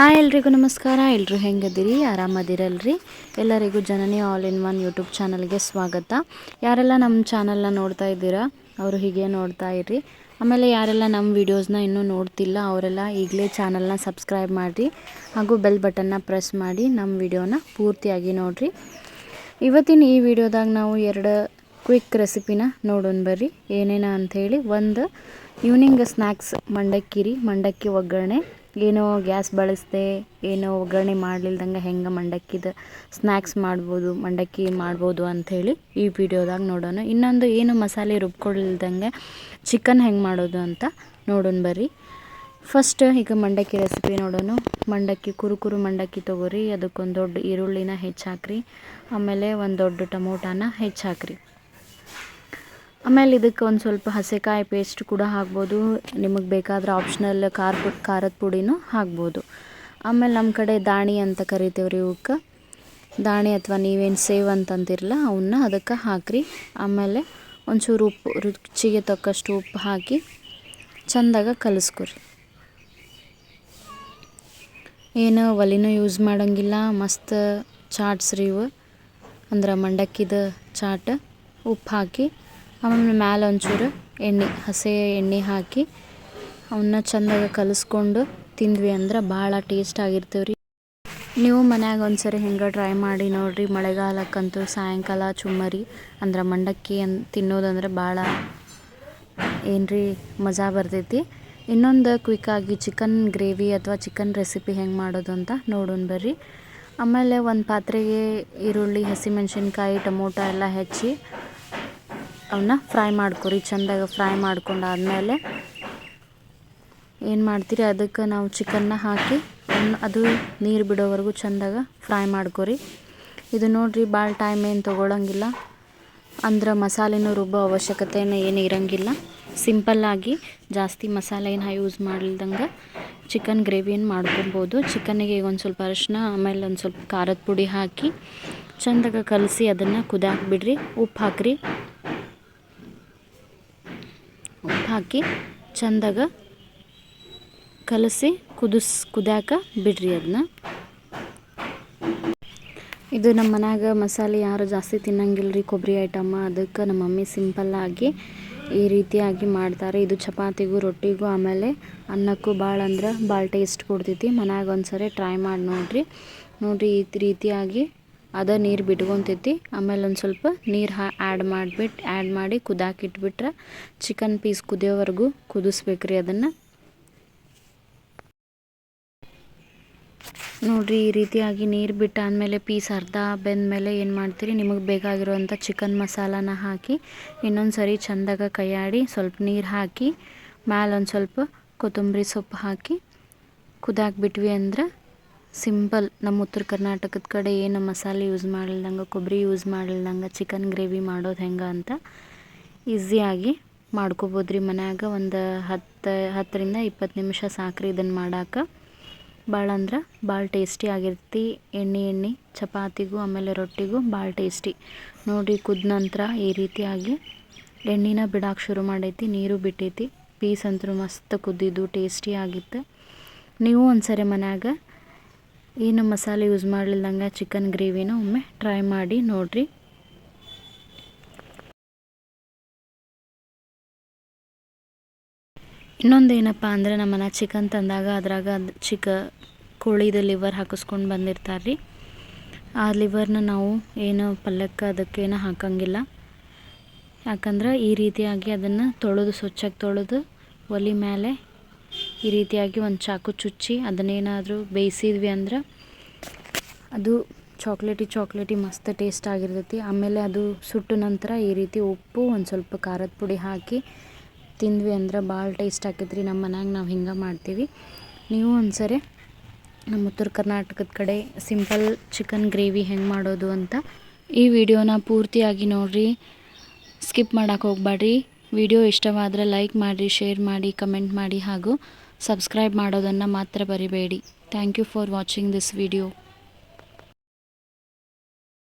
Hi ಎಲ್ರಿಗೂ ನಮಸ್ಕಾರ. ಎಲ್ಲರೂ ಹೆಂಗದಿರಿ? ಆರಾಮದಿರಲ್ರಿ? ಎಲ್ಲರಿಗೂ Janani all in one YouTube ಚಾನಲ್ಗೆ ಸ್ವಾಗತ. ಯಾರೆಲ್ಲ ನಮ್ಮ ಚಾನಲ್ನ ನೋಡ್ತಾ ಇದ್ದೀರಾ, ಅವರು ಹೀಗೆ ನೋಡ್ತಾ ಇರ್ರಿ. ಆಮೇಲೆ ಯಾರೆಲ್ಲ ನಮ್ಮ ವೀಡಿಯೋಸ್ನ ಇನ್ನೂ ನೋಡ್ತಿಲ್ಲ, ಅವರೆಲ್ಲ ಈಗಲೇ ಚಾನಲ್ನ ಸಬ್ಸ್ಕ್ರೈಬ್ ಮಾಡಿರಿ. ಹಾಗೂ ಬೆಲ್ ಬಟನ್ನ ಪ್ರೆಸ್ ಮಾಡಿ ನಮ್ಮ ವಿಡಿಯೋನ ಪೂರ್ತಿಯಾಗಿ ನೋಡಿರಿ. ಇವತ್ತಿನ ಈ ವಿಡಿಯೋದಾಗ ನಾವು ಎರಡು ಕ್ವಿಕ್ ರೆಸಿಪಿನ ನೋಡೋಣ ಬರ್ರಿ. ಏನೇನ ಅಂಥೇಳಿ. ಒಂದು, ಈವ್ನಿಂಗ್ ಸ್ನ್ಯಾಕ್ಸ್ ಮಂಡಕ್ಕಿ ರೀ ಮಂಡಕ್ಕಿ ಒಗ್ಗರಣೆ. ಏನೋ ಗ್ಯಾಸ್ ಬಳಸದೆ, ಏನೋ ಒಗ್ಗರಣೆ ಮಾಡ್ಲಿಲ್ದಂಗೆ ಹೆಂಗೆ ಮಂಡಕ್ಕಿದ ಸ್ನ್ಯಾಕ್ಸ್ ಮಾಡ್ಬೋದು, ಮಂಡಕ್ಕಿ ಮಾಡ್ಬೋದು ಅಂಥೇಳಿ ಈ ವಿಡಿಯೋದಾಗ ನೋಡೋಣ. ಇನ್ನೊಂದು ಏನು ಮಸಾಲೆ ರುಬ್ಕೊಳ್ದಂಗೆ ಚಿಕನ್ ಹೆಂಗೆ ಮಾಡೋದು ಅಂತ ನೋಡೋಣ ಬರ್ರಿ. ಫಸ್ಟ್ ಈಗ ಮಂಡಕ್ಕಿ ರೆಸಿಪಿ ನೋಡೋಣ. ಮಂಡಕ್ಕಿ ಕುರುಕುರು ಕುರು ಮಂಡಕ್ಕಿ ತೊಗೋರಿ, ಅದಕ್ಕೊಂದು ದೊಡ್ಡ ಈರುಳ್ಳಿನ ಹೆಚ್ಚಾಕ್ರಿ. ಆಮೇಲೆ ಒಂದು ದೊಡ್ಡ ಟೊಮೊಟಾನ ಹೆಚ್ಚಾಕ್ರಿ. ಆಮೇಲೆ ಇದಕ್ಕೆ ಒಂದು ಸ್ವಲ್ಪ ಹಸೆಕಾಯಿ ಪೇಸ್ಟ್ ಕೂಡ ಹಾಕ್ಬೋದು. ನಿಮಗೆ ಬೇಕಾದ್ರೆ ಆಪ್ಷನಲ್ ಖಾರ ಖಾರದ ಪುಡಿನೂ ಹಾಕ್ಬೋದು. ಆಮೇಲೆ ನಮ್ಮ ಕಡೆ ದಾಣಿ ಅಂತ ಕರಿತೇವೆ ರೀ ಇವಕ್ಕೆ ದಾಣಿ ಅಥವಾ ನೀವೇನು ಸೇವ್ ಅಂತಂತಿರಲ್ಲ ಅವನ್ನ ಅದಕ್ಕೆ ಹಾಕಿರಿ. ಆಮೇಲೆ ಒಂಚೂರು ಉಪ್ಪು, ರುಚಿಗೆ ತಕ್ಕಷ್ಟು ಉಪ್ಪು ಹಾಕಿ ಚಂದಾಗ ಕಲಿಸ್ಕೊರಿ. ಏನು ಒಲಿನೂ ಯೂಸ್ ಮಾಡೋಂಗಿಲ್ಲ, ಮಸ್ತ್ ಚಾಟ್ಸ್ ರೀ ಇವು. ಅಂದ್ರೆ ಮಂಡಕ್ಕಿದ ಚಾಟ್ ಉಪ್ಪು ಹಾಕಿ ಆಮೇಲೆ ಮ್ಯಾಲೆ ಒಂಚೂರು ಎಣ್ಣೆ, ಹಸಿ ಎಣ್ಣೆ ಹಾಕಿ ಅವನ್ನ ಚೆಂದಾಗ ಕಲಿಸ್ಕೊಂಡು ತಿಂದ್ವಿ ಅಂದ್ರೆ ಭಾಳ ಟೇಸ್ಟ್ ಆಗಿರ್ತೇವೆ ರೀ. ನೀವು ಮನ್ಯಾಗ ಒಂದ್ಸರಿ ಹಿಂಗೆ ಟ್ರೈ ಮಾಡಿ ನೋಡಿರಿ, ಮಳೆಗಾಲಕ್ಕಂತೂ ಸಾಯಂಕಾಲ ಚುಮ್ಮರಿ ಅಂದ್ರೆ ಮಂಡಕ್ಕಿ ಅನ್ ತಿನ್ನೋದಂದ್ರೆ ಭಾಳ ಏನ್ರಿ ಮಜಾ ಬರ್ತೈತಿ. ಇನ್ನೊಂದು ಕ್ವಿಕ್ಕಾಗಿ ಚಿಕನ್ ಗ್ರೇವಿ ಅಥವಾ ಚಿಕನ್ ರೆಸಿಪಿ ಹೆಂಗೆ ಮಾಡೋದು ಅಂತ ನೋಡೋಣ ಬರ್ರಿ. ಆಮೇಲೆ ಒಂದು ಪಾತ್ರೆಗೆ ಈರುಳ್ಳಿ, ಹಸಿಮೆಣ್ಸಿನ್ಕಾಯಿ, ಟೊಮೊಟೊ ಎಲ್ಲ ಹೆಚ್ಚಿ ಅವನ್ನ ಫ್ರೈ ಮಾಡ್ಕೊರಿ. ಚೆಂದಾಗ ಫ್ರೈ ಮಾಡ್ಕೊಂಡಾದ್ಮೇಲೆ ಏನು ಮಾಡ್ತೀರಿ? ಅದಕ್ಕೆ ನಾವು ಚಿಕನ್ನ ಹಾಕಿ ಅದು ನೀರು ಬಿಡೋವರೆಗೂ ಚೆಂದಾಗ ಫ್ರೈ ಮಾಡ್ಕೊರಿ. ಇದು ನೋಡಿರಿ ಭಾಳ ಟೈಮ್ ಏನು ತೊಗೊಳಂಗಿಲ್ಲ. ಅಂದ್ರೆ ಮಸಾಲೆನೂ ರುಬ್ಬೋ ಅವಶ್ಯಕತೆಯನ್ನು ಏನು ಇರಂಗಿಲ್ಲ. ಸಿಂಪಲ್ಲಾಗಿ ಜಾಸ್ತಿ ಮಸಾಲೆ ಏನು ಯೂಸ್ ಮಾಡಿಲ್ದಂಗೆ ಚಿಕನ್ ಗ್ರೇವಿಯನ್ನು ಮಾಡ್ಕೊಬೋದು. ಚಿಕನ್ನಿಗೆ ಈಗ ಒಂದು ಸ್ವಲ್ಪ ಅರಿಶಿನ ಆಮೇಲೆ ಒಂದು ಸ್ವಲ್ಪ ಖಾರದ ಪುಡಿ ಹಾಕಿ ಚೆಂದಾಗ ಕಲಸಿ ಅದನ್ನು ಕುದಾಕ್ಬಿಡ್ರಿ. ಉಪ್ಪು ಹಾಕ್ರಿ ಉಪ್ಪು ಹಾಕಿ ಚಂದಾಗ ಕಲಸಿ ಕುದಿಸ್ ಕುದ್ಯಾಕ ಬಿಡ್ರಿ ಅದನ್ನ ಇದು ನಮ್ಮ ಮನ್ಯಾಗ ಮಸಾಲೆ ಯಾರು ಜಾಸ್ತಿ ತಿನ್ನಂಗಿಲ್ಲ ರೀ ಕೊಬ್ಬರಿ ಐಟಮ್ಮ ಅದಕ್ಕೆ ನಮ್ಮ ಮಮ್ಮಿ ಸಿಂಪಲ್ಲಾಗಿ ಈ ರೀತಿಯಾಗಿ ಮಾಡ್ತಾರೆ. ಇದು ಚಪಾತಿಗೂ, ರೊಟ್ಟಿಗೂ, ಆಮೇಲೆ ಅನ್ನಕ್ಕೂ ಭಾಳ ಅಂದ್ರೆ ಭಾಳ ಟೇಸ್ಟ್ ಕೊಡ್ತೈತಿ. ಮನ್ಯಾಗ ಒಂದ್ಸರಿ ಟ್ರೈ ಮಾಡಿ ನೋಡಿರಿ. ನೋಡಿರಿ ಈ ರೀತಿಯಾಗಿ ಅದ ನೀರು ಬಿಟ್ಕೊತೈತಿ. ಆಮೇಲೆ ಒಂದು ಸ್ವಲ್ಪ ನೀರು ಹಾ ಆ್ಯಡ್ ಮಾಡಿಬಿಟ್ಟು ಆ್ಯಡ್ ಮಾಡಿ ಕುದಾಕಿಟ್ಬಿಟ್ರೆ ಚಿಕನ್ ಪೀಸ್ ಕುದಿಯೋವರೆಗೂ ಕುದಿಸ್ಬೇಕ್ರಿ ಅದನ್ನು. ನೋಡಿರಿ ಈ ರೀತಿಯಾಗಿ ನೀರು ಬಿಟ್ಟಾದಮೇಲೆ ಪೀಸ್ ಅರ್ಧ ಬೆಂದಮೇಲೆ ಏನು ಮಾಡ್ತೀರಿ? ನಿಮಗೆ ಬೇಕಾಗಿರುವಂಥ ಚಿಕನ್ ಮಸಾಲಾನ ಹಾಕಿ ಇನ್ನೊಂದು ಸರಿ ಚೆಂದಾಗ ಕೈಯಾಡಿ ಸ್ವಲ್ಪ ನೀರು ಹಾಕಿ, ಮ್ಯಾಲೆ ಒಂದು ಸ್ವಲ್ಪ ಕೊತ್ತಂಬರಿ ಸೊಪ್ಪು ಹಾಕಿ ಕುದಾಕ್ಬಿಟ್ವಿ ಅಂದ್ರೆ ಸಿಂಪಲ್. ನಮ್ಮ ಉತ್ತರ ಕರ್ನಾಟಕದ ಕಡೆ ಏನು ಮಸಾಲೆ ಯೂಸ್ ಮಾಡಿಲ್ದಂಗೆ, ಕೊಬ್ಬರಿ ಯೂಸ್ ಮಾಡಿಲ್ದಂಗೆ, ಚಿಕನ್ ಗ್ರೇವಿ ಮಾಡೋದು ಹೆಂಗೆ ಅಂತ ಈಸಿಯಾಗಿ ಮಾಡ್ಕೋಬೋದು ರೀ ಮನ್ಯಾಗ. ಒಂದು ಹತ್ತು, ಹತ್ತರಿಂದ ಇಪ್ಪತ್ತು ನಿಮಿಷ ಸಾಕ್ರಿ ಇದನ್ನು ಮಾಡಾಕ. ಭಾಳ ಅಂದ್ರೆ ಭಾಳ ಟೇಸ್ಟಿ ಆಗಿರ್ತಿ. ಎಣ್ಣೆ ಎಣ್ಣೆ, ಚಪಾತಿಗೂ ಆಮೇಲೆ ರೊಟ್ಟಿಗೂ ಭಾಳ ಟೇಸ್ಟಿ. ನೋಡಿ ಕುದ ನಂತರ ಈ ರೀತಿಯಾಗಿ ಎಣ್ಣೆನ ಬಿಡಾಕೆ ಶುರು ಮಾಡೈತಿ, ನೀರು ಬಿಟ್ಟೈತಿ. ಪೀಸ್ ಅಂತೂ ಮಸ್ತ್ ಕುದ್ದಿದ್ದು, ಟೇಸ್ಟಿ ಆಗಿತ್ತು. ನೀವು ಒಂದ್ಸರಿ ಮನ್ಯಾಗ ಏನು ಮಸಾಲೆ ಯೂಸ್ ಮಾಡಲಿಲ್ಲಂಗೆ ಚಿಕನ್ ಗ್ರೇವಿನ ಒಮ್ಮೆ ಟ್ರೈ ಮಾಡಿ ನೋಡಿರಿ. ಇನ್ನೊಂದು ಏನಪ್ಪ ಅಂದರೆ ನಮ್ಮನೆ ಚಿಕನ್ ತಂದಾಗ ಅದ್ರಾಗ ಅದು ಚಿಕ ಕೋಳಿದ ಲಿವರ್ ಹಾಕಿಸ್ಕೊಂಡು ಬಂದಿರ್ತಾರೆ ರೀ ಆ ಲಿವರ್ನ ನಾವು ಏನು ಪಲ್ಯಕ್ಕೆ ಅದಕ್ಕೇನು ಹಾಕಂಗಿಲ್ಲ. ಯಾಕಂದ್ರೆ ಈ ರೀತಿಯಾಗಿ ಅದನ್ನು ತೊಳೆದು ಸ್ವಚ್ಛಾಗಿ ತೊಳೆದು ಒಲೆ ಮೇಲೆ ಈ ರೀತಿಯಾಗಿ ಒಂದು ಚಾಕು ಚುಚ್ಚಿ ಅದನ್ನೇನಾದರೂ ಬೇಯಿಸಿದ್ವಿ ಅಂದ್ರೆ ಅದು ಚಾಕ್ಲೇಟಿ ಚಾಕ್ಲೇಟಿ ಮಸ್ತ್ ಟೇಸ್ಟ್ ಆಗಿರ್ತೈತಿ. ಆಮೇಲೆ ಅದು ಸುಟ್ಟ ನಂತರ ಈ ರೀತಿ ಉಪ್ಪು, ಒಂದು ಸ್ವಲ್ಪ ಖಾರದ ಪುಡಿ ಹಾಕಿ ತಿಂದ್ವಿ ಅಂದ್ರೆ ಭಾಳ ಟೇಸ್ಟ್ ಆಕೈತ್ರಿ. ನಮ್ಮ ಮನ್ಯಾಗ ನಾವು ಹಿಂಗೆ ಮಾಡ್ತೀವಿ. ನೀವು ಒಂದ್ಸರಿ ನಮ್ಮ ಉತ್ತರ ಕರ್ನಾಟಕದ ಕಡೆ ಸಿಂಪಲ್ ಚಿಕನ್ ಗ್ರೇವಿ ಹೆಂಗೆ ಮಾಡೋದು ಅಂತ ಈ ವಿಡಿಯೋನ ಪೂರ್ತಿಯಾಗಿ ನೋಡಿರಿ. ಸ್ಕಿಪ್ ಮಾಡೋಕೆ ಹೋಗ್ಬೇಡ್ರಿ ವಿಡಿಯೋ ಇಷ್ಟವಾದರೆ ಲೈಕ್ ಮಾಡಿರಿ, ಶೇರ್ ಮಾಡಿ, ಕಮೆಂಟ್ ಮಾಡಿ ಹಾಗೂ ಸಬ್ಸ್ಕ್ರೈಬ್ ಮಾಡೋದನ್ನು ಮಾತ್ರ ಬರಿಬೇಡಿ thank you for watching this video